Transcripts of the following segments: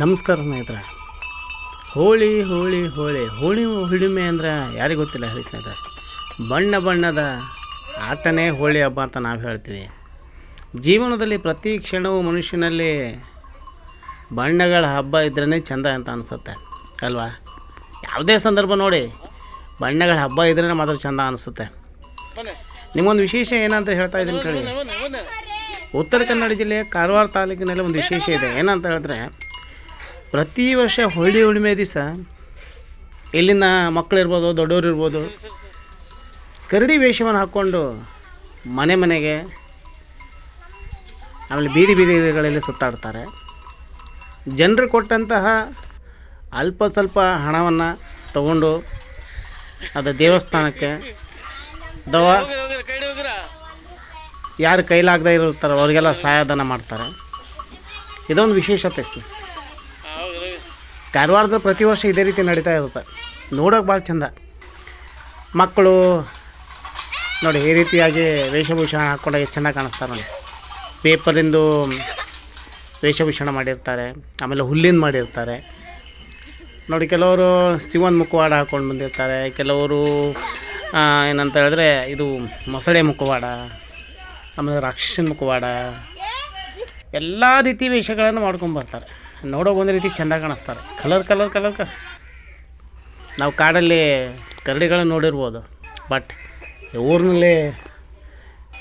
ನಮಸ್ಕಾರ ಸ್ನೇಹಿತರೆ. ಹೋಳಿ ಹೋಳಿ ಹೋಳಿ. ಹೋಳಿ ಹುಣ್ಣಿಮೆ ಅಂದ್ರೆ ಯಾರಿಗೂ ಗೊತ್ತಿಲ್ಲ ಹೇಳಿ ಸ್ನೇಹಿತರೆ. ಬಣ್ಣ ಬಣ್ಣದ ಆಟನೇ ಹೋಳಿ ಹಬ್ಬ ಅಂತ ನಾವು ಹೇಳ್ತೀವಿ. ಜೀವನದಲ್ಲಿ ಪ್ರತಿ ಕ್ಷಣವೂ ಮನುಷ್ಯನಲ್ಲಿ ಬಣ್ಣಗಳ ಹಬ್ಬ ಇದ್ರೇ ಚಂದ ಅಂತ ಅನಿಸುತ್ತೆ. ಅಲ್ವಾ? ಯಾವುದೇ ಸಂದರ್ಭ ನೋಡಿ ಬಣ್ಣಗಳ ಹಬ್ಬ ಇದ್ರೇ ಮಾತ್ರ ಚಂದ ಅನಿಸುತ್ತೆ. ನಿಮ್ಮೊಂದು ವಿಶೇಷ ಏನಂತ ಹೇಳ್ತಾ ಇದ್ದೀನಿ ಕೇಳಿ. ಉತ್ತರ ಕನ್ನಡ ಜಿಲ್ಲೆಯ ಕಾರವಾರ ತಾಲೂಕಿನಲ್ಲಿ ಒಂದು ವಿಶೇಷ ಇದೆ. ಏನಂತ ಹೇಳಿದ್ರೆ ಪ್ರತಿ ವರ್ಷ ಹೋಳಿ ಹುಣ್ಣಿಮೆ ದಿವಸ ಇಲ್ಲಿನ ಮಕ್ಕಳಿರ್ಬೋದು ದೊಡ್ಡವರು ಇರ್ಬೋದು ಕರಡಿ ವೇಷವನ್ನು ಹಾಕ್ಕೊಂಡು ಮನೆ ಮನೆಗೆ ಆಮೇಲೆ ಬೀದಿ ಬೀದಿಗಳಲ್ಲಿ ಸುತ್ತಾಡ್ತಾರೆ ಜನರು ಕೊಟ್ಟಂತಹ ಅಲ್ಪ ಸ್ವಲ್ಪ ಹಣವನ್ನು ತಗೊಂಡು ಅದು ದೇವಸ್ಥಾನಕ್ಕೆ ದವ ಯಾರು ಕೈಲಾಗದೇ ಇರುತ್ತಾರೋ ಅವರಿಗೆಲ್ಲ ಸಹಾಯಧನ ಮಾಡ್ತಾರೆ ಇದೊಂದು ವಿಶೇಷತೆ. ಕಾರವಾರದ ಪ್ರತಿ ವರ್ಷ ಇದೇ ರೀತಿ ನಡೀತಾ ಇರುತ್ತೆ. ನೋಡೋಕೆ ಭಾಳ ಚಂದ. ಮಕ್ಕಳು ನೋಡಿ, ಈ ರೀತಿಯಾಗಿ ವೇಷಭೂಷಣ ಹಾಕ್ಕೊಂಡಾಗ ಚೆನ್ನಾಗಿ ಕಾಣಿಸ್ತಾರೆ ನೋಡಿ. ಪೇಪರಿಂದು ವೇಷಭೂಷಣ ಮಾಡಿರ್ತಾರೆ, ಆಮೇಲೆ ಹುಲ್ಲಿಂದ ಮಾಡಿರ್ತಾರೆ. ನೋಡಿ, ಕೆಲವರು ಶಿವನ ಮುಖವಾಡ ಹಾಕ್ಕೊಂಡು ಬಂದಿರ್ತಾರೆ, ಕೆಲವರು ಏನಂತ ಹೇಳಿದ್ರೆ ಇದು ಮೊಸಳೆ ಮುಖವಾಡ, ಆಮೇಲೆ ರಾಕ್ಷಸನ ಮುಖವಾಡ. ಎಲ್ಲ ರೀತಿ ವೇಷಗಳನ್ನು ಮಾಡ್ಕೊಂಡು ಬರ್ತಾರೆ. ನೋಡೋ ಒಂದು ರೀತಿ ಚೆಂದ ಕಾಣಿಸ್ತಾರೆ. ಕಲರ್ ಕಲರ್ ಕಲರ್ ಕ ನಾವು ಕಾಡಲ್ಲಿ ಕರಡಿಗಳನ್ನು ನೋಡಿರ್ಬೋದು. ಬಟ್ ಊರಿನಲ್ಲಿ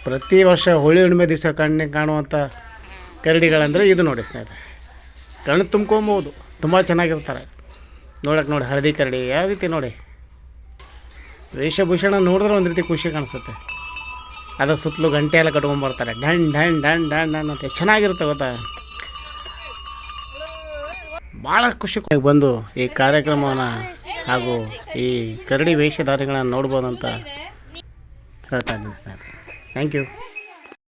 ಪ್ರತಿ ವರ್ಷ ಹೋಳಿ ಹುಣ್ಣಿಮೆ ದಿವಸ ಕಣ್ಣಿಗೆ ಕಾಣುವಂಥ ಕರಡಿಗಳಂದರೆ ಇದು ನೋಡಿ ಸ್ನೇಹಿತರೆ. ಕಣ್ಣು ತುಂಬ್ಕೊಬೋದು. ತುಂಬ ಚೆನ್ನಾಗಿರ್ತಾರೆ. ನೋಡಕ್ಕೆ ನೋಡಿ ಹಳದಿ ಕರಡಿ, ಯಾವ ರೀತಿ ನೋಡಿ. ವೇಷಭೂಷಣ ನೋಡಿದ್ರೆ ಒಂದು ರೀತಿ ಖುಷಿ ಕಾಣಿಸುತ್ತೆ. ಅದ್ರ ಸುತ್ತಲೂ ಗಂಟೆ ಎಲ್ಲ ಕಟ್ಕೊಂಡ್ಬರ್ತಾರೆ ಡಣ್ ಡಣ್ ಡಣ್ ಡಣ್ ಡಣ್ ಅಂತ ಚೆನ್ನಾಗಿರುತ್ತೆ ಗೊತ್ತಾ? ಭಾಳ ಖುಷಿ ಬಂದು ಈ ಕಾರ್ಯಕ್ರಮವನ್ನು ಹಾಗೂ ಈ ಕರಡಿ ವೇಷಧಾರಿಗಳನ್ನು ನೋಡ್ಬೋದಂತ ಹೇಳ್ತಾ ಇದ್ದೀನಿ ಸ್ನೇಹಿತರೆ. Thank you